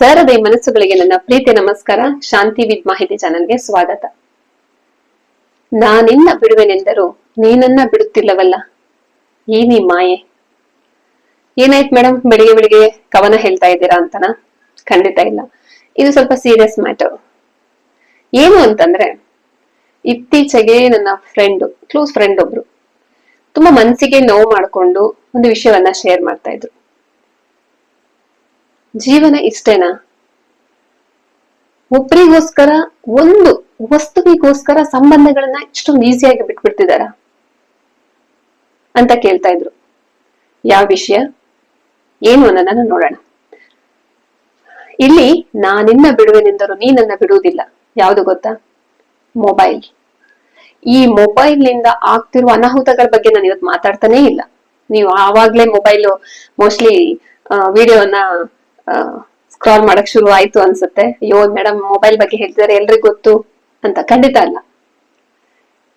ಸರದೆ ಮನಸ್ಸುಗಳಿಗೆ ನನ್ನ ಪ್ರೀತಿ ನಮಸ್ಕಾರ. ಶಾಂತಿ ವಿದ್ ಮಾಹಿತಿ ಚಾನಲ್ಗೆ ಸ್ವಾಗತ. ನಾನಿನ್ನ ಬಿಡುವೆನೆಂದರೂ ನೀನನ್ನ ಬಿಡುತ್ತಿಲ್ಲವಲ್ಲ. ಈ ನೀ ಮಾಯೆ. ಏನಾಯ್ತು ಮೇಡಮ್ ಬೆಳಿಗ್ಗೆ ಬೆಳಿಗ್ಗೆ ಕವನ ಹೇಳ್ತಾ ಇದ್ದೀರಾ ಅಂತನ? ಖಂಡಿತ ಇಲ್ಲ. ಇದು ಸ್ವಲ್ಪ ಸೀರಿಯಸ್ ಮ್ಯಾಟರ್ ಏನು ಅಂತಂದ್ರೆ, ಇತ್ತೀಚೆಗೆ ನನ್ನ ಫ್ರೆಂಡ್ ಕ್ಲೋಸ್ ಫ್ರೆಂಡ್ ಒಬ್ರು, ತುಂಬಾ ಮನಸ್ಸಿಗೆ ನೋವು ಮಾಡ್ಕೊಂಡು ಒಂದು ವಿಷಯವನ್ನ ಶೇರ್ ಮಾಡ್ತಾ ಇದ್ರು. ಜೀವನ ಇಷ್ಟೇನಾ? ಒಬ್ರಿಗೋಸ್ಕರ, ಒಂದು ವಸ್ತುವಿಗೋಸ್ಕರ ಸಂಬಂಧಗಳನ್ನ ಇಷ್ಟೊಂದು ಈಸಿಯಾಗಿ ಬಿಟ್ಬಿಡ್ತಿದಾರ? ಅಂತ ಕೇಳ್ತಾ ಇದ್ರು. ಯಾವ ವಿಷಯ? ಏನು ಅನ್ನೋದನ್ನ ನೋಡೋಣ. ಇಲ್ಲಿ ನಾನಿನ್ನ ಬಿಡುವೆನೆಂದರು ನೀನನ್ನ ಬಿಡುವುದಿಲ್ಲ. ಯಾವುದು ಗೊತ್ತಾ? ಮೊಬೈಲ್. ಈ ಮೊಬೈಲ್ನಿಂದ ಆಗ್ತಿರುವ ಅನಾಹುತಗಳ ಬಗ್ಗೆ ನಾನು ಇವತ್ತು ಮಾತಾಡ್ತಾನೇ ಇಲ್ಲ. ನೀವು ಆವಾಗ್ಲೇ ಮೊಬೈಲ್ ಮೋಸ್ಟ್ಲಿ ವಿಡಿಯೋನ ಸ್ಕ್ರಾಲ್ ಮಾಡಕ್ ಶುರು ಆಯ್ತು ಅನ್ಸುತ್ತೆ. ಅಯ್ಯೋ ಮೇಡಮ್ ಮೊಬೈಲ್ ಬಗ್ಗೆ ಹೇಳ್ತಿದಾರೆ, ಎಲ್ರಿಗೂ ಗೊತ್ತು ಅಂತ. ಖಂಡಿತ ಅಲ್ಲ.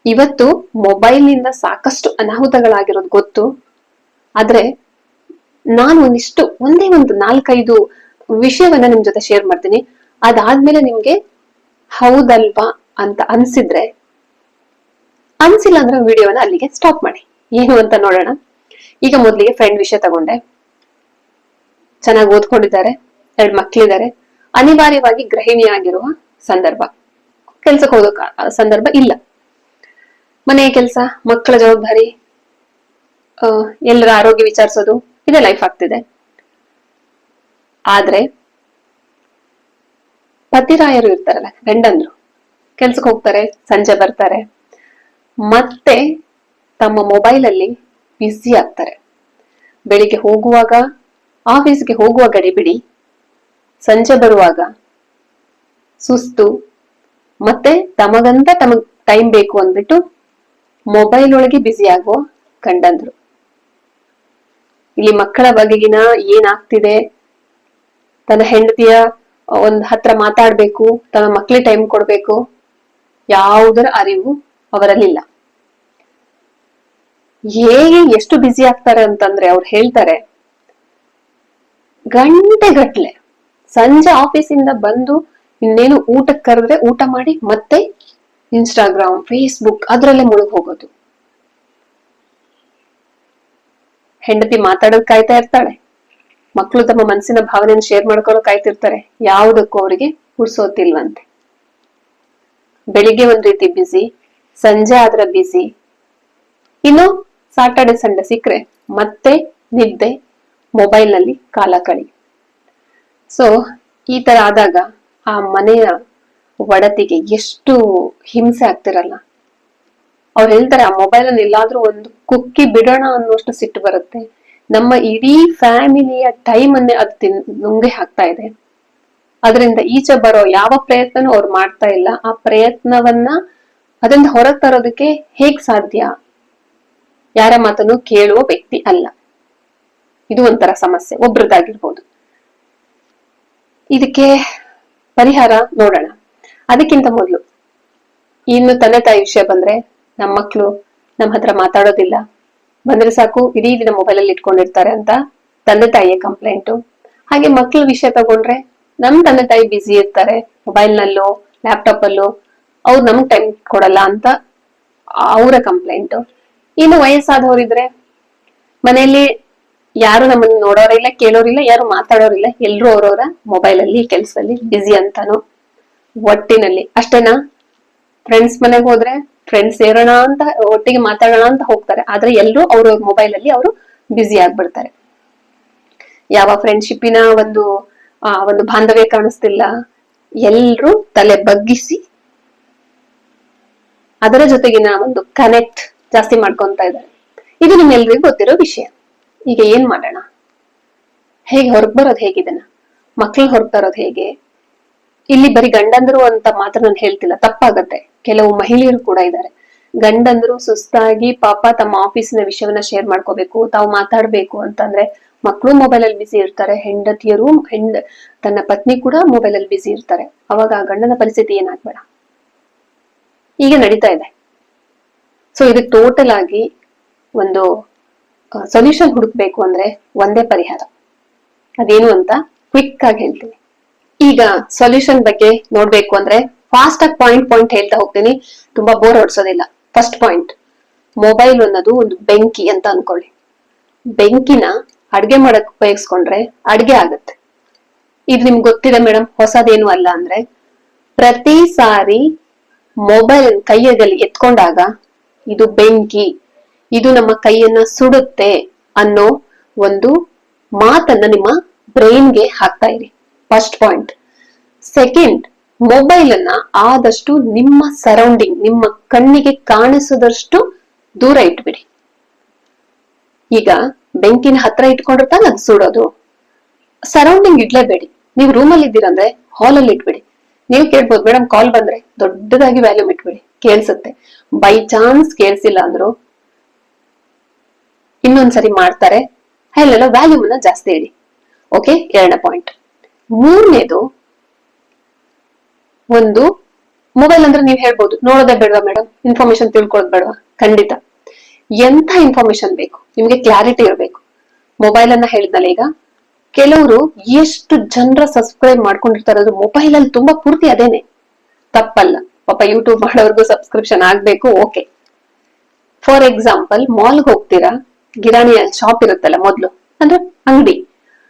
ಇವತ್ತು ಮೊಬೈಲ್ನಿಂದ ಸಾಕಷ್ಟು ಅನಾಹುತಗಳಾಗಿರೋದು ಗೊತ್ತು. ಆದ್ರೆ, ನಾನು ಒಂದಿಷ್ಟು, ಒಂದೇ ಒಂದು ನಾಲ್ಕೈದು ವಿಷಯವನ್ನ ನಿಮ್ ಜೊತೆ ಶೇರ್ ಮಾಡ್ತೀನಿ. ಅದಾದ್ಮೇಲೆ ನಿಮ್ಗೆ ಹೌದಲ್ವಾ ಅಂತ ಅನ್ಸಿದ್ರೆ, ಅನ್ಸಿಲ್ಲ ಅಂದ್ರೆ ವಿಡಿಯೋನ ಅಲ್ಲಿಗೆ ಸ್ಟಾಪ್ ಮಾಡಿ. ಏನು ಅಂತ ನೋಡೋಣ. ಈಗ ಮೊದ್ಲಿಗೆ ಫ್ರೆಂಡ್ ವಿಷಯ ತಗೊಂಡೆ. ಚೆನ್ನಾಗಿ ಓದ್ಕೊಂಡಿದ್ದಾರೆ, ಎರಡು ಮಕ್ಳಿದ್ದಾರೆ. ಅನಿವಾರ್ಯವಾಗಿ ಗೃಹಿಣಿಯಾಗಿರುವ ಸಂದರ್ಭ. ಕೆಲ್ಸಕ್ಕೆ ಹೋಗೋ ಸಂದರ್ಭ ಇಲ್ಲ. ಮನೆಯ ಕೆಲಸ, ಮಕ್ಕಳ ಜವಾಬ್ದಾರಿ ಎಲ್ಲರ ಆರೋಗ್ಯ ವಿಚಾರಿಸೋದು, ಇದೇ ಲೈಫ್ ಆಗ್ತಿದೆ. ಆದ್ರೆ, ಪತಿರಾಯರು ಇರ್ತಾರಲ್ಲ, ಗಂಡಂದ್ರು. ಕೆಲ್ಸಕ್ಕೆ ಹೋಗ್ತಾರೆ, ಸಂಜೆ ಬರ್ತಾರೆ. ಮತ್ತೆ ತಮ್ಮ ಮೊಬೈಲ್ ಅಲ್ಲಿ ಬ್ಯುಸಿ ಆಗ್ತಾರೆ. ಬೆಳಿಗ್ಗೆ ಹೋಗುವಾಗ ಆಫೀಸ್ಗೆ ಹೋಗುವ ಗಡಿಬಿಡಿ ಸಂಜೆ ಬರುವಾಗ ಸುಸ್ತು. ಮತ್ತೆ ತಮಗಂತ ತಮಗ್ ಟೈಮ್ ಬೇಕು ಅಂದ್ಬಿಟ್ಟು ಮೊಬೈಲ್ ಒಳಗೆ ಬ್ಯುಸಿ ಆಗುವ ಗಂಡಂದ್ರು. ಇಲ್ಲಿ ಮಕ್ಕಳ ಬಗೆಗಿನ ಏನಾಗ್ತಿದೆ? ತನ್ನ ಹೆಂಡತಿಯ ಒಂದ್ ಹತ್ರ ಮಾತಾಡ್ಬೇಕು, ತನ್ನ ಮಕ್ಳಿಗೆ ಟೈಮ್ ಕೊಡ್ಬೇಕು. ಯಾವುದರ ಅರಿವು ಅವರಲ್ಲಿಲ್ಲ. ಹೇಗೆ ಎಷ್ಟು ಬ್ಯುಸಿ ಆಗ್ತಾರೆ ಅಂತಂದ್ರೆ ಅವ್ರು ಹೇಳ್ತಾರೆ ಗಂಟೆ ಗಟ್ಲೆ ಸಂಜೆ ಆಫೀಸಿಂದ ಬಂದು ಇನ್ನೇನು ಊಟಕ್ಕೆ ಕರೆದ್ರೆ ಊಟ ಮಾಡಿ ಮತ್ತೆ ಇನ್ಸ್ಟಾಗ್ರಾಮ್ ಫೇಸ್ಬುಕ್ ಅದ್ರಲ್ಲೇ ಮುಳುಗ್ ಹೋಗೋದು. ಹೆಂಡತಿ ಮಾತಾಡೋದ್ ಕಾಯ್ತಾ ಇರ್ತಾಳೆ. ಮಕ್ಕಳು ತಮ್ಮ ಮನಸ್ಸಿನ ಭಾವನೆಯನ್ನು ಶೇರ್ ಮಾಡ್ಕೊಳ್ಳೋ ಕಾಯ್ತಿರ್ತಾರೆ. ಯಾವುದಕ್ಕೂ ಅವರಿಗೆ ಹುಡ್ಸೋತಿಲ್ವಂತೆ ಬೆಳಿಗ್ಗೆ ಒಂದ್ ರೀತಿ ಬ್ಯುಸಿ ಸಂಜೆ ಆದ್ರೆ ಬ್ಯುಸಿ ಇನ್ನು ಸಾಟರ್ಡೆ ಸಂಡೆ ಸಿಕ್ರೆ ಮತ್ತೆ ನಿದ್ದೆ ಮೊಬೈಲ್ನಲ್ಲಿ ಕಾಲ ಕಳಿ ಸೊ ಈ ತರ ಆದಾಗ ಆ ಮನೆಯ ಒಡತಿಗೆ ಎಷ್ಟು ಹಿಂಸೆ ಆಗ್ತಿರಲ್ಲ. ಅವ್ರು ಹೇಳ್ತಾರೆ, ಆ ಮೊಬೈಲ್ ಅಲ್ಲಿ ಒಂದು ಕುಕ್ಕಿ ಬಿಡೋಣ ಅನ್ನೋಷ್ಟು ಸಿಟ್ಟು ಬರುತ್ತೆ. ನಮ್ಮ ಇಡೀ ಫ್ಯಾಮಿಲಿಯ ಟೈಮ್ ಅನ್ನೇ ಅದು ತಿನ್, ನುಂಗೆ ಹಾಕ್ತಾ ಇದೆ. ಅದರಿಂದ ಈಚೆ ಬರೋ ಯಾವ ಪ್ರಯತ್ನನೂ ಅವ್ರು ಮಾಡ್ತಾ ಇಲ್ಲ. ಆ ಪ್ರಯತ್ನವನ್ನ ಅದರಿಂದ ಹೊರಗೆ ತರೋದಕ್ಕೆ ಹೇಗ್ ಸಾಧ್ಯ? ಯಾರ ಮಾತನ್ನು ಕೇಳುವ ವ್ಯಕ್ತಿ ಅಲ್ಲ. ಇದು ಒಂಥರ ಸಮಸ್ಯೆ, ಒಬ್ರದ್ದಾಗಿರ್ಬೋದು. ಇದಕ್ಕೆ ಪರಿಹಾರ ನೋಡೋಣ. ಅದಕ್ಕಿಂತ ಮೊದಲು, ಇನ್ನು ತಂದೆ ತಾಯಿ ವಿಷಯ ಬಂದ್ರೆ ನಮ್ಮ ಮಕ್ಕಳು ನಮ್ಮ ಹತ್ರ ಮಾತಾಡೋದಿಲ್ಲ. ಬಂದ್ರೆ ಸಾಕು, ಇಡೀ ದಿನ ಮೊಬೈಲ್ ಅಲ್ಲಿ ಇಟ್ಕೊಂಡಿರ್ತಾರೆ ಅಂತ ತಂದೆ ತಾಯಿಯ ಕಂಪ್ಲೇಂಟು ಹಾಗೆ ಮಕ್ಕಳು ವಿಷಯ ತಗೊಂಡ್ರೆ ನಮ್ ತಂದೆ ತಾಯಿ ಬ್ಯುಸಿ ಇರ್ತಾರೆ ಮೊಬೈಲ್ ನಲ್ಲೋ ಲ್ಯಾಪ್ಟಾಪ್ ಅಲ್ಲೋ, ಅವ್ರು ನಮ್ಗೆ ಟೈಮ್ ಕೊಡಲ್ಲ ಅಂತ ಅವರ ಕಂಪ್ಲೇಂಟು ಇನ್ನು ವಯಸ್ಸಾದವರಿದ್ರೆ ಮನೆಯಲ್ಲಿ ಯಾರು ನಮ್ಮನ್ನ ನೋಡೋರಿಲ್ಲ, ಕೇಳೋರಿಲ್ಲ, ಯಾರು ಮಾತಾಡೋರಿಲ್ಲ. ಎಲ್ರು ಅವ್ರವ್ರ ಮೊಬೈಲ್ ಅಲ್ಲಿ, ಕೆಲ್ಸದಲ್ಲಿ ಬ್ಯುಸಿ ಅಂತಾನು ಒಟ್ಟಿನಲ್ಲಿ. ಅಷ್ಟೇನಾ? ಫ್ರೆಂಡ್ಸ್ ಮನೆಗೆ ಹೋದ್ರೆ ಫ್ರೆಂಡ್ಸ್ ಸೇರೋಣ ಅಂತ, ಒಟ್ಟಿಗೆ ಮಾತಾಡೋಣ ಅಂತ ಹೋಗ್ತಾರೆ. ಆದ್ರೆ ಎಲ್ಲರೂ ಅವ್ರವ್ರ ಮೊಬೈಲ್ ಅಲ್ಲಿ ಅವರು ಬ್ಯುಸಿ ಆಗ್ಬಿಡ್ತಾರೆ. ಯಾವ ಫ್ರೆಂಡ್ಶಿಪ್ಪಿನ ಒಂದು, ಆ, ಒಂದು ಬಾಂಧವ್ಯ ಕಾಣಿಸ್ತಿಲ್ಲ. ಎಲ್ರು ತಲೆ ಬಗ್ಗಿಸಿ ಅದರ ಜೊತೆಗಿನ ಒಂದು ಕನೆಕ್ಟ್ ಜಾಸ್ತಿ ಮಾಡ್ಕೊಂತ ಇದ್ದಾರೆ. ಇದು ನಿಮ್ಮೆಲ್ರಿಗೂ ಗೊತ್ತಿರೋ ವಿಷಯ. ಈಗ ಏನ್ ಮಾಡೋಣ? ಹೇಗೆ ಹೊರಗ್ ಬರೋದು ಹೇಗಿದನ ಮಕ್ಳು ಹೊರಗ್ ಬರೋದು ಹೇಗೆ? ಇಲ್ಲಿ ಬರೀ ಗಂಡಂದ್ರು ಅಂತ ಮಾತ್ರ ನಾನು ಹೇಳ್ತಿಲ್ಲ, ತಪ್ಪಾಗತ್ತೆ. ಕೆಲವು ಮಹಿಳೆಯರು ಕೂಡ ಇದ್ದಾರೆ ಗಂಡಂದ್ರು ಸುಸ್ತಾಗಿ ಪಾಪ ತಮ್ಮ ಆಫೀಸಿನ ವಿಷಯವನ್ನ ಶೇರ್ ಮಾಡ್ಕೋಬೇಕು, ತಾವು ಮಾತಾಡ್ಬೇಕು ಅಂತಂದ್ರೆ ಮಕ್ಕಳು ಮೊಬೈಲ್ ಅಲ್ಲಿ ಬಿಸಿ ಇರ್ತಾರೆ, ಹೆಂಡತಿಯರು ಹೆಂಡ ತನ್ನ ಪತ್ನಿ ಕೂಡ ಮೊಬೈಲ್ ಅಲ್ಲಿ ಬಿಸಿ ಇರ್ತಾರೆ. ಅವಾಗ ಆ ಗಂಡನ ಪರಿಸ್ಥಿತಿ ಏನಾಗ್ಬೇಡ. ಈಗ ನಡೀತಾ ಇದೆ. ಸೊ ಇದಕ್ಕೆ ಟೋಟಲ್ ಆಗಿ ಒಂದು ಸೊಲ್ಯೂಷನ್ ಹುಡುಕ್ಬೇಕು ಅಂದ್ರೆ ಒಂದೇ ಪರಿಹಾರ. ಅದೇನು ಅಂತ ಕ್ವಿಕ್ ಆಗಿ ಹೇಳ್ತೀನಿ. ಈಗ ಸೊಲ್ಯೂಷನ್ ಬಗ್ಗೆ ನೋಡ್ಬೇಕು ಅಂದ್ರೆ ಫಾಸ್ಟ್ ಆಗಿ ಪಾಯಿಂಟ್ ಪಾಯಿಂಟ್ ಹೇಳ್ತಾ ಹೋಗ್ತೀನಿ. ತುಂಬಾ ಬೋರ್ ಹೊಡ್ಸೋದಿಲ್ಲ. ಫಸ್ಟ್ ಪಾಯಿಂಟ್ ಮೊಬೈಲ್ ಅನ್ನೋದು ಒಂದು ಬೆಂಕಿ ಅಂತ ಅನ್ಕೊಳ್ಳಿ. ಬೆಂಕಿನ ಅಡ್ಗೆ ಮಾಡಕ್ ಉಪಯೋಗಿಸ್ಕೊಂಡ್ರೆ ಅಡ್ಗೆ ಆಗುತ್ತೆ. ಇದು ನಿಮ್ಗೆ ಗೊತ್ತಿದೆ ಮೇಡಮ್ ಹೊಸದೇನು ಅಲ್ಲ ಅಂದ್ರೆ ಪ್ರತಿ ಸಾರಿ ಮೊಬೈಲ್ ಕೈಯಲ್ಲಿ ಎತ್ಕೊಂಡಾಗ ಇದು ಬೆಂಕಿ ಇದು ನಮ್ಮ ಕೈಯನ್ನ ಸುಡುತ್ತೆ ಅನ್ನೋ ಒಂದು ಮಾತನ್ನ ನಿಮ್ಮ ಬ್ರೈನ್ಗೆ ಹಾಕ್ತಾ ಇರಿ. ಫಸ್ಟ್ ಪಾಯಿಂಟ್ ಸೆಕೆಂಡ್ ಮೊಬೈಲ್ ಅನ್ನ ಆದಷ್ಟು ನಿಮ್ಮ ಸರೌಂಡಿಂಗ್ ನಿಮ್ಮ ಕಣ್ಣಿಗೆ ಕಾಣಿಸದಷ್ಟು ದೂರ ಇಟ್ಬಿಡಿ. ಈಗ ಬೆಂಕಿನ ಹತ್ರ ಇಟ್ಕೊಂಡ್ರೆ ತಾನೇ ಅದು ಸುಡೋದು. ಸರೌಂಡಿಂಗ್ ಇಡ್ಲೇಬೇಡಿ. ನೀವು ರೂಮಲ್ಲಿ ಇದ್ದೀರಂದ್ರೆ ಹಾಲಲ್ಲಿ ಇಟ್ಬಿಡಿ. ನೀವು ಕೇಳ್ಬೋದು ಮೇಡಮ್ ಕಾಲ್ ಬಂದ್ರೆ ದೊಡ್ಡದಾಗಿ ವ್ಯಾಲ್ಯೂಮ್ ಇಟ್ಬಿಡಿ. ಕೇಳಿಸುತ್ತೆ. ಬೈ ಚಾನ್ಸ್ ಕೇಳಿಸಿಲ್ಲ ಅಂದ್ರು ಇನ್ನೊಂದ್ಸರಿ ಮಾಡ್ತಾರೆ. ಅಲ್ಲೆಲ್ಲ ವ್ಯಾಲ್ಯೂಮ್ ಅನ್ನ ಜಾಸ್ತಿ ಇಡಿ ಓಕೆ ಎರಡನೇ ಪಾಯಿಂಟ್ ಮೂರನೇದು ಒಂದು ಮೊಬೈಲ್ ಅಂದ್ರೆ ನೀವು ಹೇಳ್ಬೋದು, ನೋಡೋದೇ ಬೇಡವಾ ಮೇಡಮ್ ಇನ್ಫಾರ್ಮೇಶನ್ ತಿಳ್ಕೊಳ್ಳೋದು ಬೇಡವಾ? ಖಂಡಿತ. ಎಂತ ಇನ್ಫಾರ್ಮೇಶನ್ ಬೇಕು? ನಿಮ್ಗೆ ಕ್ಲಾರಿಟಿ ಇರಬೇಕು. ಮೊಬೈಲ್ ಅನ್ನ ಹೇಳಿದ್ನಲ್ಲ ಈಗ. ಕೆಲವರು ಎಷ್ಟು ಜನರ ಸಬ್ಸ್ಕ್ರೈಬ್ ಮಾಡ್ಕೊಂಡಿರ್ತಾರೆ ಮೊಬೈಲ್ ಅಲ್ಲಿ ತುಂಬಾ ಪೂರ್ತಿ ಅದೇನೆ. ತಪ್ಪಲ್ಲ. ಪಾಪ ಯೂಟ್ಯೂಬ್ ಮಾಡೋರ್ಗು ಸಬ್ಸ್ಕ್ರಿಪ್ಷನ್ ಆಗ್ಬೇಕು ಓಕೆ ಫಾರ್ ಎಕ್ಸಾಂಪಲ್ ಮಾಲ್ಗೆ ಹೋಗ್ತೀರಾ? ಗಿರಾಣಿ ಶಾಪ್ ಇರುತ್ತಲ್ಲ ಮೊದ್ಲು, ಅಂದ್ರೆ ಅಂಗಡಿ.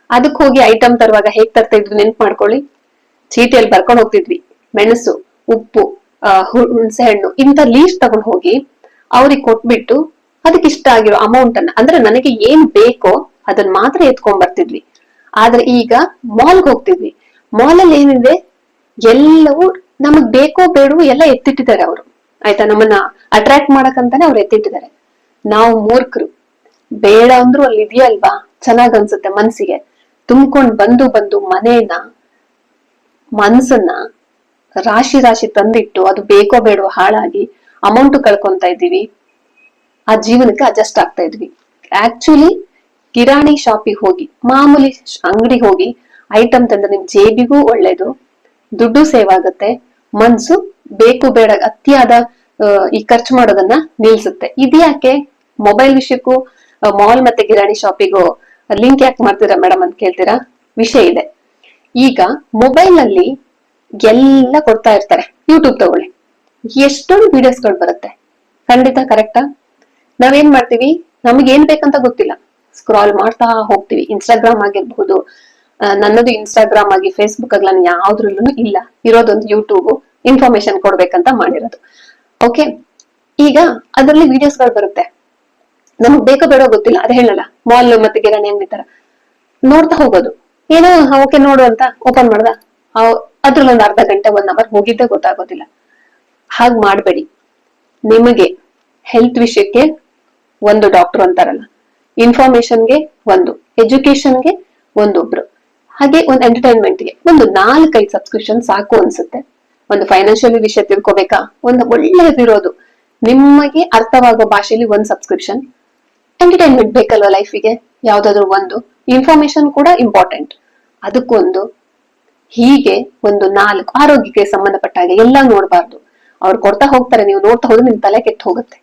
ಅದಕ್ಕೆ ಹೋಗಿ ಐಟಮ್ ತರುವಾಗ ಹೇಗ್ ತರ್ತಾ ಇದ್ವಿ ನೆನ್ಪು ಮಾಡ್ಕೊಳ್ಳಿ. ಚೀಟಿಯಲ್ಲಿ ಬರ್ಕೊಂಡು ಹೋಗ್ತಿದ್ವಿ. ಮೆಣಸು, ಉಪ್ಪು ಹುಣಸೆ ಹಣ್ಣು ಇಂತ ಲೀಸ್ಟ್ ತಗೊಂಡ್ ಹೋಗಿ ಅವ್ರಿಗೆ ಕೊಟ್ಬಿಟ್ಟು ಅದಕ್ಕೆ ಇಷ್ಟ ಆಗಿರೋ ಅಮೌಂಟ್ ಅನ್ನ, ಅಂದ್ರೆ ನನಗೆ ಏನ್ ಬೇಕೋ ಅದನ್ನ ಮಾತ್ರ ಎತ್ಕೊಂಡ್ ಬರ್ತಿದ್ವಿ. ಆದ್ರೆ ಈಗ ಮಾಲ್ಗೆ ಹೋಗ್ತಿದ್ವಿ. ಮಾಲ್ ಅಲ್ಲಿ ಏನಿದೆ? ಎಲ್ಲವೂ ನಮಗ್ ಬೇಕೋ ಬೇಡವೋ ಎಲ್ಲ ಎತ್ತಿಟ್ಟಿದ್ದಾರೆ ಅವರು. ಆಯ್ತಾ? ನಮ್ಮನ್ನ ಅಟ್ರಾಕ್ಟ್ ಮಾಡಕ್ಕಂತಾನೆ ಅವ್ರು ಎತ್ತಿಟ್ಟಿದ್ದಾರೆ. ನಾವು ಮೂರ್ಖರು. ಬೇಡ ಅಂದ್ರೂ ಅಲ್ಲಿ ಇದೆಯಲ್ವಾ? ಚೆನ್ನಾಗ್ ಅನ್ಸುತ್ತೆ ಮನ್ಸಿಗೆ. ತುಂಬ್ಕೊಂಡ್ ಬಂದು ಬಂದು ಮನೇನ ಮನ್ಸನ್ನ ರಾಶಿ ರಾಶಿ ತಂದಿಟ್ಟು ಅದು ಬೇಕೋ ಬೇಡೋ ಹಾಳಾಗಿ ಅಮೌಂಟ್ ಕಳ್ಕೊಂತ ಇದೀವಿ ಆ ಜೀವನಕ್ಕೆ ಅಡ್ಜಸ್ಟ್ ಆಗ್ತಾ ಇದ್ವಿ. ಆಕ್ಚುಲಿ ಕಿರಾಣಿ ಶಾಪಿಗೆ ಹೋಗಿ, ಮಾಮೂಲಿ ಅಂಗಡಿ ಹೋಗಿ ಐಟಮ್ ತಂದ್ರೆ ನಿಮ್ ಜೇಬಿಗೂ ಒಳ್ಳೇದು. ದುಡ್ಡು ಸೇವ್ ಆಗುತ್ತೆ. ಮನ್ಸು ಬೇಕು ಬೇಡ, ಅತಿಯಾದ ಈ ಖರ್ಚು ಮಾಡೋದನ್ನ ನಿಲ್ಸುತ್ತೆ. ಇದ್ಯಾಕೆ? ಮೊಬೈಲ್ ವಿಷಯಕ್ಕೂ ಮಾಲ್ ಮತ್ತೆ ಕಿರಾಣಿ ಶಾಪಿಗೂ ಲಿಂಕ್ ಯಾಕೆ ಮಾಡ್ತೀರಾ ಮೇಡಮ್ ಅಂತ ಕೇಳ್ತೀರಾ? ವಿಷಯ ಇದೆ. ಈಗ ಮೊಬೈಲ್ನಲ್ಲಿ ಎಲ್ಲ ಕೊಡ್ತಾ ಇರ್ತಾರೆ. ಯೂಟ್ಯೂಬ್ ತಗೊಳ್ಳಿ. ಎಷ್ಟೊಂದು ವಿಡಿಯೋಸ್ಗಳು ಬರುತ್ತೆ. ಖಂಡಿತ ಕರೆಕ್ಟಾ ನಾವೇನ್ ಮಾಡ್ತೀವಿ? ನಮ್ಗೆ ಏನ್ ಬೇಕಂತ ಗೊತ್ತಿಲ್ಲ. ಸ್ಕ್ರಾಲ್ ಮಾಡ್ತಾ ಹೋಗ್ತೀವಿ. ಇನ್ಸ್ಟಾಗ್ರಾಮ್ ಆಗಿರ್ಬಹುದು ನನ್ನದು ಇನ್ಸ್ಟಾಗ್ರಾಮ್ ಆಗಿ ಫೇಸ್ಬುಕ್ ಆಗಿ ನಾನು ಯಾವ್ದ್ರಲ್ಲೂ ಇಲ್ಲ. ಇರೋದೊಂದು ಯೂಟ್ಯೂಬ್ ಇನ್ಫಾರ್ಮೇಶನ್ ಕೊಡ್ಬೇಕಂತ ಮಾಡಿರೋದು. ಓಕೆ ಈಗ ಅದರಲ್ಲಿ ವಿಡಿಯೋಸ್ಗಳು ಬರುತ್ತೆ. ನಮಗ್ ಬೇಕೋ ಬೇಡ ಗೊತ್ತಿಲ್ಲ, ಅದ ಹೇಳಲ್ಲ. ಮಾಲ್ ಮತ್ತೆ ಗಿರಾಣಿ ಅಂಗಡಿ ತರ. ನೋಡ್ತಾ ಹೋಗೋದು. ಏನೋ ಓಕೆ ನೋಡು ಅಂತ ಓಪನ್ ಮಾಡ್ದ. ಅದ್ರಲ್ಲಿ ಒಂದು ಅರ್ಧ ಗಂಟೆ ಒನ್ ಅವರ್ ಹೋಗಿದ್ದೆ ಗೊತ್ತಾಗೋದಿಲ್ಲ. ಹಾಗ್ ಮಾಡ್ಬೇಡಿ. ನಿಮಗೆ ಹೆಲ್ತ್ ವಿಷಯಕ್ಕೆ ಒಂದು ಡಾಕ್ಟರ್ ಅಂತಾರಲ್ಲ. ಇನ್ಫಾರ್ಮೇಶನ್ಗೆ ಒಂದು ಎಜುಕೇಶನ್ಗೆ ಒಂದೊಬ್ರು ಹಾಗೆ ಒಂದು ಎಂಟರ್ಟೈನ್ಮೆಂಟ್ಗೆ ಒಂದು ನಾಲ್ಕೈದು ಸಬ್ಸ್ಕ್ರಿಪ್ಷನ್ ಸಾಕು ಅನ್ಸುತ್ತೆ. ಒಂದು ಫೈನಾನ್ಷಿಯಲ್ ವಿಷಯ ತಿಳ್ಕೊಬೇಕಾ? ಒಂದು ಒಳ್ಳೆಯದಿರೋದು ನಿಮಗೆ ಅರ್ಥವಾಗೋ ಭಾಷೆಯಲ್ಲಿ ಒಂದು ಸಬ್ಸ್ಕ್ರಿಪ್ಷನ್ ಎಂಟರ್ಟೈನ್ಮೆಂಟ್ ಬೇಕಲ್ವಾ ಲೈಫಿಗೆ ಯಾವ್ದಾದ್ರು ಒಂದು. ಇನ್ಫಾರ್ಮೇಶನ್ ಕೂಡ ಇಂಪಾರ್ಟೆಂಟ್ ಅದಕ್ಕೊಂದು, ಹೀಗೆ ಒಂದು ನಾಲ್ಕು ಆರೋಗ್ಯಕ್ಕೆ ಸಂಬಂಧಪಟ್ಟ ಹಾಗೆ ಎಲ್ಲ ನೋಡಬಾರ್ದು. ಅವ್ರು ಕೊಡ್ತಾ ಹೋಗ್ತಾರೆ, ನೀವು ನೋಡ್ತಾ ಹೋದ್ರೆ ನಿಮ್ ತಲೆ ಕೆಟ್ಟು ಹೋಗುತ್ತೆ.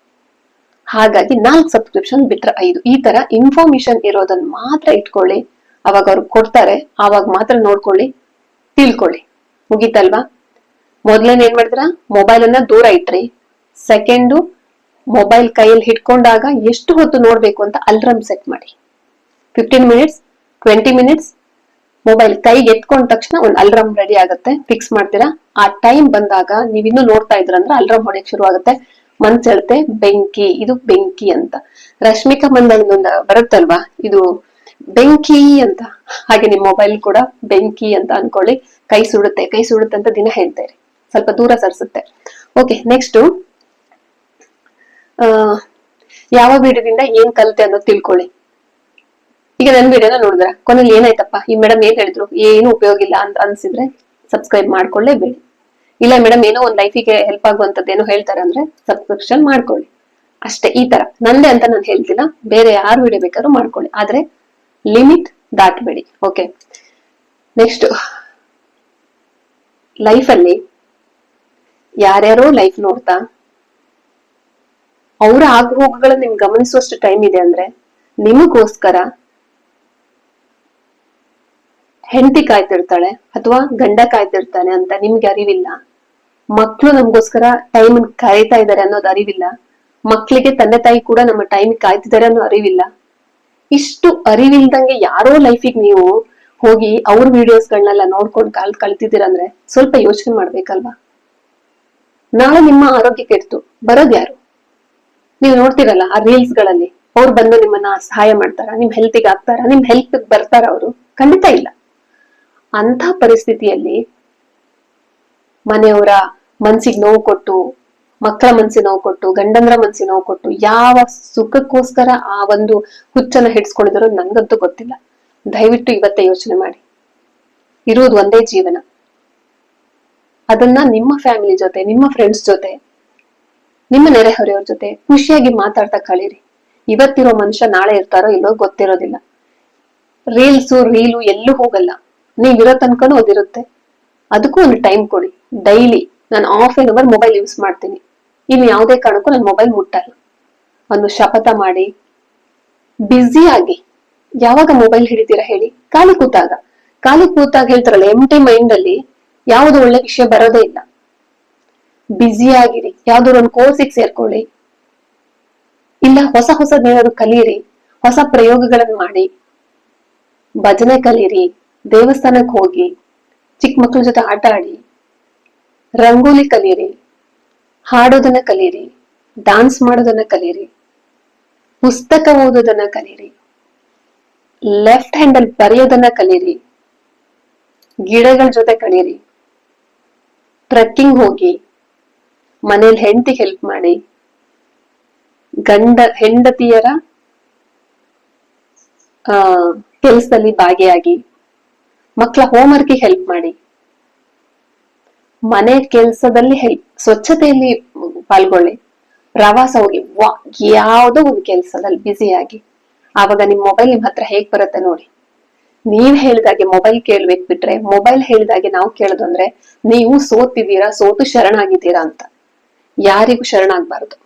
ಹಾಗಾಗಿ ನಾಲ್ಕು ಸಬ್ಸ್ಕ್ರಿಪ್ಷನ್ ಬಿಟ್ರೆ ಐದು. ಈ ತರ ಇನ್ಫಾರ್ಮೇಶನ್ ಇರೋದನ್ನ ಮಾತ್ರ ಇಟ್ಕೊಳ್ಳಿ. ಅವಾಗ ಅವ್ರು ಕೊಡ್ತಾರೆ, ಆವಾಗ ಮಾತ್ರ ನೋಡ್ಕೊಳ್ಳಿ, ತಿಳ್ಕೊಳ್ಳಿ. ಮುಗೀತಲ್ವಾ? ಮೊದ್ಲೇನ್ ಏನ್ ಮಾಡಿದ್ರ? ಮೊಬೈಲ್ ಅನ್ನ ದೂರ ಇಟ್ರಿ. ಸೆಕೆಂಡು ಮೊಬೈಲ್ ಕೈಯಲ್ಲಿ ಹಿಡ್ಕೊಂಡಾಗ ಎಷ್ಟು ಹೊತ್ತು ನೋಡ್ಬೇಕು ಅಂತ ಅಲ್ರಮ್ ಸೆಟ್ ಮಾಡಿ. Fifteen minutes twenty minutes mobile ಕೈಗೆ ಎತ್ಕೊಂಡ ತಕ್ಷಣ ಒಂದು ಅಲ್ರಾಮ್ ರೆಡಿ ಆಗುತ್ತೆ. ಫಿಕ್ಸ್ ಮಾಡ್ತೀರಾ? ಆ ಟೈಮ್ ಬಂದಾಗ ನೀವ್ ಇನ್ನೂ ನೋಡ್ತಾ ಇದ್ರಂದ್ರೆ ಅಲ್ರಾಮ್ ಹೊಡೆಯಕ್ ಶುರು ಆಗುತ್ತೆ. ಮನ್ಸ್ ಹೇಳುತ್ತೆ ಬೆಂಕಿ, ಇದು ಬೆಂಕಿ ಅಂತ. ರಶ್ಮಿಕಾ ಮಂದಣ್ಣ ಬರುತ್ತಲ್ವಾ? ಇದು ಬೆಂಕಿ ಅಂತ. ಹಾಗೆ ನಿಮ್ ಮೊಬೈಲ್ ಕೂಡ ಬೆಂಕಿ ಅಂತ ಅನ್ಕೊಳ್ಳಿ. ಕೈ ಸುಡುತ್ತೆ ಕೈ ಸುಡುತ್ತೆ ಅಂತ ದಿನ ಹೇಳ್ತಾರೆ ಸ್ವಲ್ಪ ದೂರ ಸರಿಸುತ್ತೆ. ಓಕೆ ನೆಕ್ಸ್ಟ್ ಯಾವ ವಿಡಿಯೋದಿಂದ ಏನ್ ಕಲಿತೆ ಅನ್ನೋದು ತಿಳ್ಕೊಳ್ಳಿ. ಈಗ ನನ್ ವಿಡಿಯೋನ ನೋಡಿದ್ರ? ಕೊನೆಯಲ್ಲಿ ಏನಾಯ್ತಪ್ಪ? ಈ ಮೇಡಮ್ ಏನ್ ಹೇಳಿದ್ರು? ಏನು ಉಪಯೋಗ ಇಲ್ಲ ಅಂತ ಅನ್ಸಿದ್ರೆ ಸಬ್ಸ್ಕ್ರೈಬ್ ಮಾಡ್ಕೊಳ್ಳೇಬೇಡಿ. ಇಲ್ಲ ಮೇಡಮ್ ಏನೋ ಒಂದ್ ಲೈಫಿಗೆ ಹೆಲ್ಪ್ ಆಗುವಂತದ್ದು ಏನೋ ಹೇಳ್ತಾರೆ ಅಂದ್ರೆ ಸಬ್ಸ್ಕ್ರಿಪ್ಷನ್ ಮಾಡ್ಕೊಳ್ಳಿ. ಅಷ್ಟೇ, ಈ ತರ. ನಂದೇ ಅಂತ ನಾನು ಹೇಳ್ತಿಲ್ಲ. ಬೇರೆ ಯಾರು ವಿಡಿಯೋ ಬೇಕಾದ್ರೂ ಮಾಡ್ಕೊಳ್ಳಿ. ಆದ್ರೆ ಲಿಮಿಟ್ ದಾಟಬೇಡಿ. ಓಕೆ ನೆಕ್ಸ್ಟ್ ಲೈಫಲ್ಲಿ ಯಾರ್ಯಾರೋ ಲೈಫ್ ನೋಡ್ತಾ ಅವರ ಆಗುಹೋಗುಗಳನ್ನ ನಿಮ್ಗೆ ಗಮನಿಸುವಷ್ಟು ಟೈಮ್ ಇದೆ ಅಂದ್ರೆ ನಿಮಗೋಸ್ಕರ ಹೆಂಡತಿ ಕಾಯ್ತಿರ್ತಾಳೆ ಅಥವಾ ಗಂಡ ಕಾಯ್ತಿರ್ತಾನೆ ಅಂತ ನಿಮ್ಗೆ ಅರಿವಿಲ್ಲ? ಮಕ್ಕಳು ನಮ್ಗೋಸ್ಕರ ಟೈಮ್ ಕಾಯ್ತಾ ಇದ್ದಾರೆ ಅನ್ನೋದು ಅರಿವಿಲ್ಲ? ಮಕ್ಕಳಿಗೆ ತಂದೆ ತಾಯಿ ಕೂಡ ನಮ್ಮ ಟೈಮ್ ಕಾಯ್ತಿದ್ದಾರೆ ಅನ್ನೋ ಅರಿವಿಲ್ಲ? ಇಷ್ಟು ಅರಿವಿಲ್ದಂಗೆ ಯಾರೋ ಲೈಫಿಗೆ ನೀವು ಹೋಗಿ ಅವ್ರ ವಿಡಿಯೋಸ್ಗಳನ್ನೆಲ್ಲ ನೋಡ್ಕೊಂಡು ಕಾಲ್ ಕಳ್ತಿದ್ದೀರಂದ್ರೆ ಸ್ವಲ್ಪ ಯೋಚನೆ ಮಾಡ್ಬೇಕಲ್ವಾ? ನಾಳೆ ನಿಮ್ಮ ಆರೋಗ್ಯ ಕೆಡ್ತು. ಬರೋದ್ ಯಾರು ನೀವು ನೋಡ್ತೀರಲ್ಲ, ಆ ರೀಲ್ಸ್ಗಳಲ್ಲಿ ಅವ್ರು ಬಂದು ನಿಮ್ಮನ್ನ ಸಹಾಯ ಮಾಡ್ತಾರ, ನಿಮ್ ಹೆಲ್ತಿಗೆ ಆಗ್ತಾರ ನಿಮ್ ಹೆಲ್ಪ್ ಬರ್ತಾರ ಅವರು? ಖಂಡಿತ ಇಲ್ಲ. ಅಂತ ಪರಿಸ್ಥಿತಿಯಲ್ಲಿ ಮನೆಯವರ ಮನ್ಸಿಗೆ ನೋವು ಕೊಟ್ಟು, ಮಕ್ಕಳ ಮನ್ಸಿಗೆ ನೋವು ಕೊಟ್ಟು, ಗಂಡಂದ್ರ ಮನ್ಸಿಗೆ ನೋವು ಕೊಟ್ಟು ಯಾವ ಸುಖಕ್ಕೋಸ್ಕರ ಆ ಒಂದು ಹುಚ್ಚನ್ನ ಹಿಡ್ಸ್ಕೊಂಡಿದ್ರು ನಂಗಂತೂ ಗೊತ್ತಿಲ್ಲ. ದಯವಿಟ್ಟು ಇವತ್ತೇ ಯೋಚನೆ ಮಾಡಿ. ಇರುವುದು ಒಂದೇ ಜೀವನ. ಅದನ್ನ ನಿಮ್ಮ ಫ್ಯಾಮಿಲಿ ಜೊತೆ, ನಿಮ್ಮ ಫ್ರೆಂಡ್ಸ್ ಜೊತೆ ನಿಮ್ಮ ನೆರೆಹೊರೆಯವ್ರ ಜೊತೆ ಖುಷಿಯಾಗಿ ಮಾತಾಡ್ತಾ ಕಳೀರಿ. ಇವತ್ತಿರೋ ಮನುಷ್ಯ ನಾಳೆ ಇರ್ತಾರೋ ಇಲ್ಲೋ ಗೊತ್ತಿರೋದಿಲ್ಲ. ರೀಲ್ಸು, ರೀಲು ಎಲ್ಲೂ ಹೋಗಲ್ಲ. ನೀವಿರೋ ತನಕನೂ ಅದಿರುತ್ತೆ ಅದಕ್ಕೂ ಒಂದು ಟೈಮ್ ಕೊಡಿ. ಡೈಲಿ ನಾನು half an hour mobile use ಮಾಡ್ತೀನಿ. ಇನ್ನು ಯಾವುದೇ ಕಾರಣಕ್ಕೂ ನಾನು ಮೊಬೈಲ್ ಮುಟ್ಟಲ್ಲ. ಒಂದು ಶಪಥ ಮಾಡಿ. ಬ್ಯುಸಿ ಆಗಿ. ಯಾವಾಗ ಮೊಬೈಲ್ ಹಿಡಿತೀರಾ ಹೇಳಿ. ಖಾಲಿ ಕೂತಾಗ. ಖಾಲಿ ಕೂತಾಗ ಹೇಳ್ತಾರಲ್ಲ ಎಂಟಿ ಮೈಂಡ್ ಅಲ್ಲಿ ಯಾವುದು ಒಳ್ಳೆ ವಿಷಯ ಬರೋದೇ ಇಲ್ಲ. ಬ್ಯುಸಿ ಆಗಿರಿ. ಯಾವ್ದಾದ್ರು ಒಂದು ಕೋರ್ಸಿಗೆ ಸೇರ್ಕೊಳ್ಳಿ. ಇಲ್ಲ, ಹೊಸ ಹೊಸದೇನಾದ್ರು ಕಲಿಯಿರಿ ಹೊಸ ಪ್ರಯೋಗಗಳನ್ನು ಮಾಡಿ. ಭಜನೆ ಕಲಿಯಿರಿ ದೇವಸ್ಥಾನಕ್ಕೆ ಹೋಗಿ. ಚಿಕ್ಕ ಮಕ್ಕಳ ಜೊತೆ ಆಟ ಆಡಿ. ರಂಗೋಲಿ ಕಲಿಯಿರಿ ಹಾಡೋದನ್ನ ಕಲಿಯಿರಿ ಡಾನ್ಸ್ ಮಾಡೋದನ್ನ ಕಲಿಯಿರಿ ಪುಸ್ತಕ ಓದೋದನ್ನ ಕಲಿಯಿರಿ ಲೆಫ್ಟ್ ಹ್ಯಾಂಡ್ ಅಲ್ಲಿ ಬರೆಯೋದನ್ನ ಕಲೀರಿ. ಗಿಡಗಳ ಜೊತೆ ಕಲಿಯಿರಿ ಟ್ರಕ್ಕಿಂಗ್ ಹೋಗಿ. ಮನೇಲಿ ಹೆಂಡತಿಗೆ ಹೆಲ್ಪ್ ಮಾಡಿ. ಗಂಡ, ಹೆಂಡತಿಯರ, ಆ, ಕೆಲಸದಲ್ಲಿ ಭಾಗಿಯಾಗಿ ಮಕ್ಕಳ ಹೋಮ್ವರ್ಕ್ ಹೆಲ್ಪ್ ಮಾಡಿ. ಮನೆ ಕೆಲಸದಲ್ಲಿ ಹೆಲ್ಪ್ ಸ್ವಚ್ಛತೆಯಲ್ಲಿ ಪಾಲ್ಗೊಳ್ಳಿ. ಪ್ರವಾಸ ಹೋಗಿ, ವಾ, ಯಾವುದೋ ಒಂದು ಕೆಲಸದಲ್ಲಿ ಬ್ಯುಸಿ ಆಗಿ. ಆವಾಗ ನಿಮ್ ಮೊಬೈಲ್ ನಿಮ್ ಹತ್ರ ಹೇಗ್ ಬರುತ್ತೆ ನೋಡಿ. ನೀವ್ ಹೇಳಿದಾಗೆ ಮೊಬೈಲ್ ಕೇಳ್ಬೇಕು ಬಿಟ್ರೆ ಮೊಬೈಲ್ ಹೇಳಿದಾಗೆ ನಾವು ಕೇಳೋದು ಅಂದ್ರೆ, ನೀವು ಸೋತಿದ್ದೀರಾ, ಸೋತು ಶರಣಾಗಿದ್ದೀರಾ ಅಂತ. ಯಾರಿಗೂ ಶರಣಾಗ್ಬಾರ್ದು.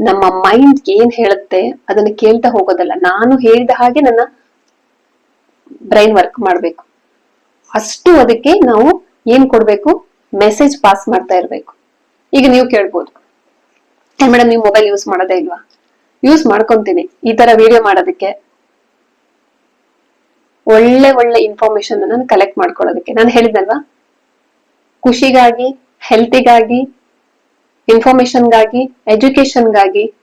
ನಮ್ಮ ಮೈಂಡ್ ಏನ್ ಹೇಳುತ್ತೆ ಅದನ್ನ ಕೇಳ್ತಾ ಹೋಗೋದಲ್ಲ. ನಾನು ಹೇಳಿದ ಹಾಗೆ ನನ್ನ ಬ್ರೈನ್ ವರ್ಕ್ ಮಾಡ್ಬೇಕು. ಅಷ್ಟು ಅದಕ್ಕೆ ನಾವು ಏನ್ ಕೊಡ್ಬೇಕು? ಮೆಸೇಜ್ ಪಾಸ್ ಮಾಡ್ತಾ ಇರ್ಬೇಕು. ಈಗ ನೀವು ಕೇಳ್ಬೋದು. ಮೇಡಮ್ ನೀವು ಮೊಬೈಲ್ ಯೂಸ್ ಮಾಡೋದೇ ಇಲ್ವಾ? ಯೂಸ್ ಮಾಡ್ಕೊಂತೀನಿ. ಈ ತರ ವಿಡಿಯೋ ಮಾಡೋದಕ್ಕೆ. ಒಳ್ಳೆ ಒಳ್ಳೆ ಇನ್ಫಾರ್ಮೇಶನ್ ನಾನು ಕಲೆಕ್ಟ್ ಮಾಡ್ಕೊಳ್ಳೋದಕ್ಕೆ. ನಾನು ಹೇಳಿದ್ನಲ್ವಾ? ಖುಷಿಗಾಗಿ ಹೆಲ್ತಿಗಾಗಿ ಇನ್ಫಾರ್ಮೇಶನ್ಗಾಗಿ ಎಜುಕೇಶನ್ಗಾಗಿ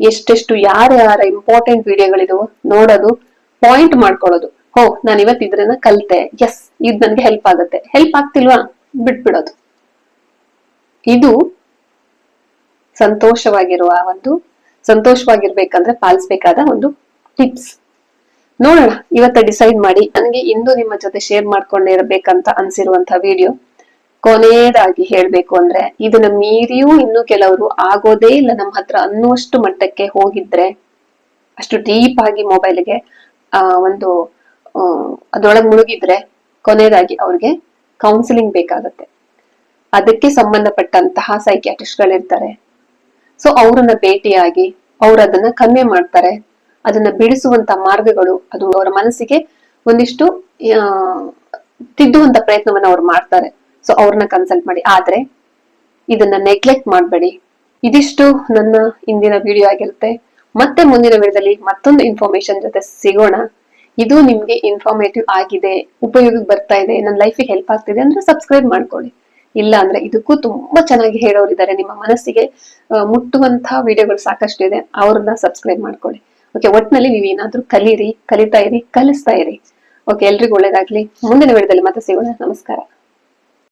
ಎಷ್ಟೆಷ್ಟು ಯಾರ ಯಾರ ಇಂಪಾರ್ಟೆಂಟ್ ವಿಡಿಯೋಗಳಿದವೋ ನೋಡೋದು ಪಾಯಿಂಟ್ ಮಾಡ್ಕೊಳ್ಳೋದು. ಹೋ, ನಾನು ಇವತ್ತು ಇದ್ರನ್ನ ಕಲ್ತೆ. ಎಸ್ ಇದು ನನಗೆ ಹೆಲ್ಪ್ ಆಗುತ್ತೆ. ಹೆಲ್ಪ್ ಆಗ್ತಿಲ್ವಾ? ಬಿಟ್ಬಿಡೋದು. ಇದು ಸಂತೋಷವಾಗಿರುವ ಒಂದು, ಸಂತೋಷವಾಗಿರ್ಬೇಕಂದ್ರೆ ಪಾಲಿಸ್ಬೇಕಾದ ಒಂದು ಟಿಪ್ಸ್ ನೋಡೋಣ, ಇವತ್ತ ಡಿಸೈಡ್ ಮಾಡಿ. ನನಗೆ ಇಂದು ನಿಮ್ಮ ಜೊತೆ ಶೇರ್ ಮಾಡ್ಕೊಂಡಿರ್ಬೇಕಂತ ಅನ್ಸಿರುವಂತ ವಿಡಿಯೋ ಕೊನೆಯದಾಗಿ ಹೇಳ್ಬೇಕು ಅಂದ್ರೆ ಇದನ್ನ ಮೀರಿಯೂ ಇನ್ನು ಕೆಲವರು ಆಗೋದೇ ಇಲ್ಲ ನಮ್ಮ ಹತ್ರ ಅನ್ನುವಷ್ಟು ಮಟ್ಟಕ್ಕೆ ಹೋಗಿದ್ರೆ ಅಷ್ಟು ಡೀಪ್ ಆಗಿ ಮೊಬೈಲ್ಗೆ ಆ, ಒಂದು ಅದ್ರೊಳಗ್ ಮುಳುಗಿದ್ರೆ ಕೊನೆಯದಾಗಿ ಅವ್ರಿಗೆ ಕೌನ್ಸಿಲಿಂಗ್ ಬೇಕಾಗತ್ತೆ. ಅದಕ್ಕೆ ಸಂಬಂಧಪಟ್ಟಂತಹ ಸೈಕ್ಯಾಟಿಸ್ಟ್ಗಳಿರ್ತಾರೆ ಸೊ ಅವ್ರನ್ನ ಭೇಟಿಯಾಗಿ ಅವ್ರು ಅದನ್ನ ಕಮ್ಮಿ ಮಾಡ್ತಾರೆ. ಅದನ್ನ ಬಿಡಿಸುವಂತ ಮಾರ್ಗಗಳು ಅದು ಅವರ ಮನಸ್ಸಿಗೆ ಒಂದಿಷ್ಟು ತಿದ್ದುವಂತ ಪ್ರಯತ್ನವನ್ನ ಅವ್ರು ಮಾಡ್ತಾರೆ. ಸೊ ಅವ್ರನ್ನ ಕನ್ಸಲ್ಟ್ ಮಾಡಿ. ಆದ್ರೆ, ಇದನ್ನ ನೆಗ್ಲೆಕ್ಟ್ ಮಾಡಬೇಡಿ. ಇದಿಷ್ಟು ನನ್ನ ಇಂದಿನ ವಿಡಿಯೋ ಆಗಿರುತ್ತೆ. ಮತ್ತೆ ಮುಂದಿನ ವಿಡಿಯೋದಲ್ಲಿ ಮತ್ತೊಂದು ಇನ್ಫಾರ್ಮೇಶನ್ ಜೊತೆ ಸಿಗೋಣ. ಇದು ನಿಮ್ಗೆ ಇನ್ಫಾರ್ಮೇಟಿವ್ ಆಗಿದೆ, ಉಪಯೋಗಕ್ಕೆ ಬರ್ತಾ ಇದೆ, ನನ್ನ ಲೈಫಿಗೆ ಹೆಲ್ಪ್ ಆಗ್ತಿದೆ ಅಂದ್ರೆ ಸಬ್ಸ್ಕ್ರೈಬ್ ಮಾಡ್ಕೊಳ್ಳಿ. ಇಲ್ಲ ಅಂದ್ರೆ ಇದಕ್ಕೂ ತುಂಬಾ ಚೆನ್ನಾಗಿ ಹೇಳೋರಿದ್ದಾರೆ. ನಿಮ್ಮ ಮನಸ್ಸಿಗೆ ಮುಟ್ಟುವಂತಹ ವಿಡಿಯೋಗಳು ಸಾಕಷ್ಟು ಇದೆ. ಅವ್ರನ್ನ ಸಬ್ಸ್ಕ್ರೈಬ್ ಮಾಡ್ಕೊಳ್ಳಿ. ಓಕೆ ಒಟ್ನಲ್ಲಿ ನೀವು ಏನಾದ್ರೂ ಕಲೀರಿ, ಕಲಿತಾ ಇರಿ, ಕಲಿಸ್ತಾ ಇರಿ. ಓಕೆ ಎಲ್ರಿಗೂ ಒಳ್ಳೇದಾಗ್ಲಿ. ಮುಂದಿನ ವಿಡಿಯೋದಲ್ಲಿ ಮತ್ತೆ ಸಿಗೋಣ. ನಮಸ್ಕಾರ.